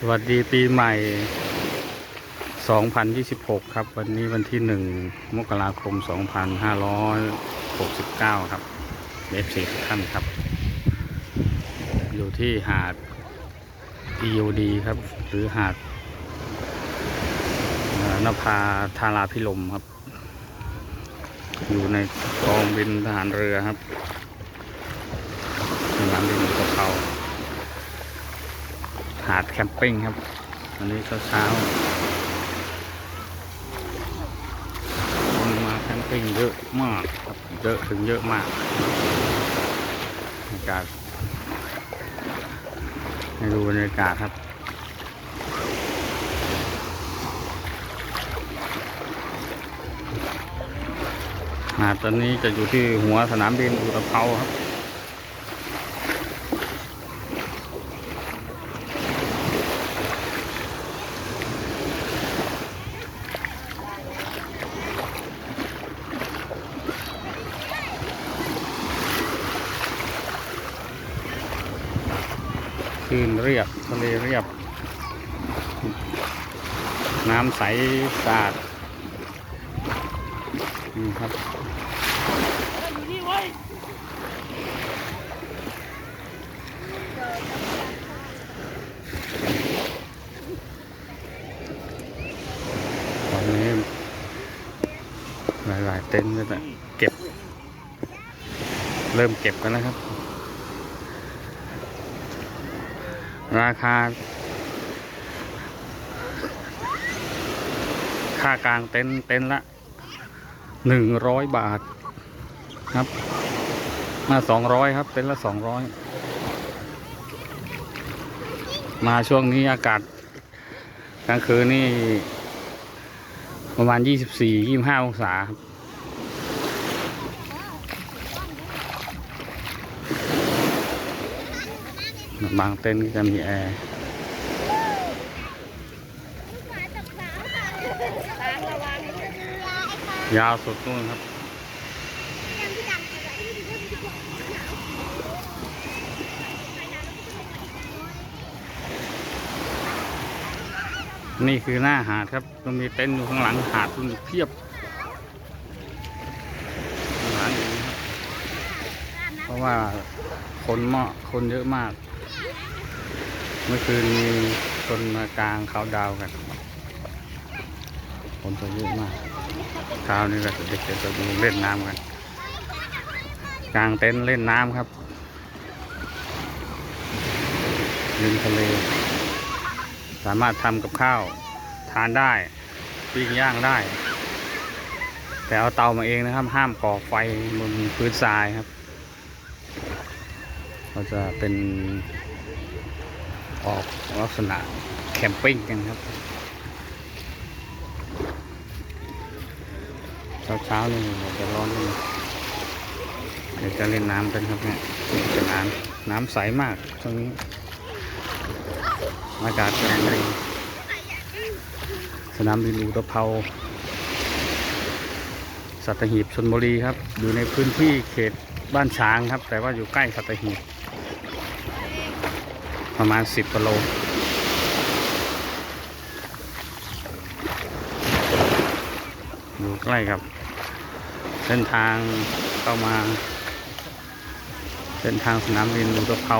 สวัสดีปีใหม่ 2026 ครับ วันนี้วันที่ 1 มกราคม 2569 ครับเอฟซีทุกท่านครับ อยู่ที่หาด EOD ครับ หรือหาดนภาธาราพิลมครับ อยู่ในกองบินทหารเรือครับสนามบินอุตภเปา หาดแคมปิ้งครับวันนี้เช้าๆคนมาแคมปิ้งเยอะมากครับเยอะถึงเยอะมากบรรยากาศให้ดูบรรยากาศครับหาดตอนนี้จะอยู่ที่หัวสนามบินอุตภเปาครับ คลื่นเรียบทะเลเรียบ น้ำใสสะอาดนี่ครับตอนนี้หลาย ๆ เต็นท์ก็จะเก็บ เริ่มเก็บกันแล้วครับ ราคา ค่ากลางเต็นเต็นละหนึ่งร้อยบาทครับมาสองร้อยครับเต็นละสองร้อยมาช่วงนี้อากาศกลางคืนนี่ประมาณยี่สิบสี่ยี่ห้าองศาครับ บางเต็นท์ก็จะมีแอร์ยาวสุดนู่นครับ นี่คือหน้าหาดครับก็มีเต็นท์อยู่ข้างหลังหาดมันเพียบข้างหลังอย่างนี้ครับ เพราะว่าคนเหมาะคนเยอะมาก เมื่อคืนมีคนมากลางเขาดาวกันคนจะเยอะมากเช้านี้ก็เด็กๆจะดูเล่นน้ำกันกลางเต็นท์เล่นน้ำครับริมทะเล สามารถทำกับข้าวทานได้ปิ้งย่างได้ แต่เอาเตามาเองนะครับ ห้ามก่อไฟบนพื้นทรายครับ ก็จะเป็น ออกลักษณะแคมปิ้งกันครับเช้าเช้าๆนี่เราจะร้อนนิดนึงเดี๋ยวจะเล่นน้ำกันครับเนี่ยเป็นน้ำน้ำใสมากตรงนี้อากาศกำลังดีสนามบินอุตภเปาสัตหีบชนบุรีครับ อยู่ในพื้นที่เขตบ้านช้างครับ แต่ว่าอยู่ใกล้สัตหีบ ประมาณ 10กิโลอยู่ใกล้กับ เส้นทางเข้ามา เส้นทางสนามบินอุตภเปา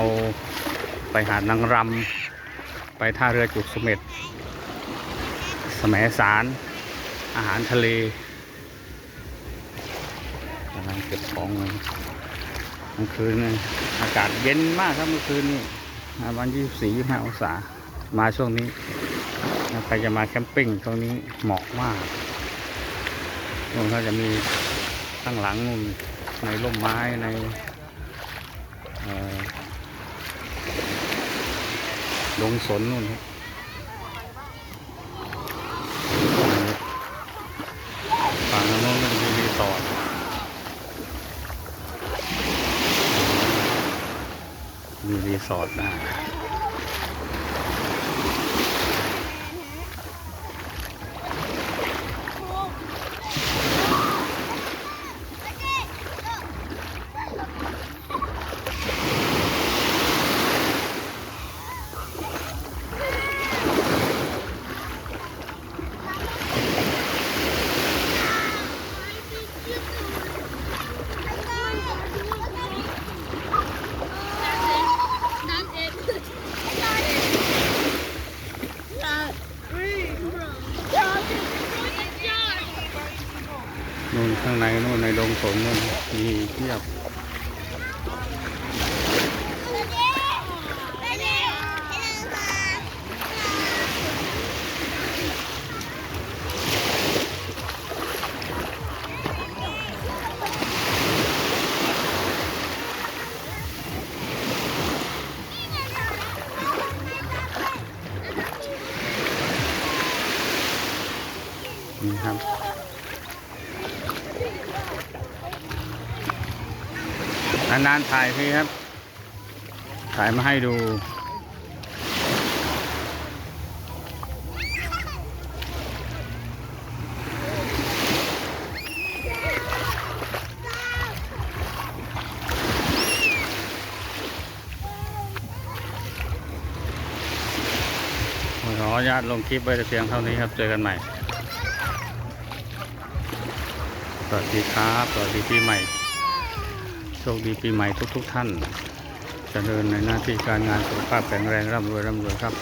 ไปหาดนางรำ ไปท่าเรือจุกสม็ดแสมสาร อาหารทะเลกำลังเก็บของเลยเมื่อคืนอากาศเย็นมากครับเมื่อคืนนี่ ประมาณยี่สี่ยี่ห้าองศา มาช่วงนี้ใครจะมาแคมปิ้งตรงนี้เหมาะมากนู่นก็จะมีตั้งหลังนู่นในร่มไม้ในลงสนนู่นครับฝั่งโน้นมันมีรีสอร์ท มีรีสอร์ทนะ นู่นข้างในดงสนนู่นมีเทียบนี่ครับ นานๆถ่ายทีครับ ถ่ายมาให้ดู ขออนุญาตลงคลิปไว้แต่เพียงเท่านี้ครับ เจอกันใหม่ สวัสดีครับ สวัสดีปีใหม่ โชคดีปีใหม่ทุกๆทท่านจเจริญในหน้าที่การงานสุขภาพแข็งแรงร่ำรวยร่ำรวยครับ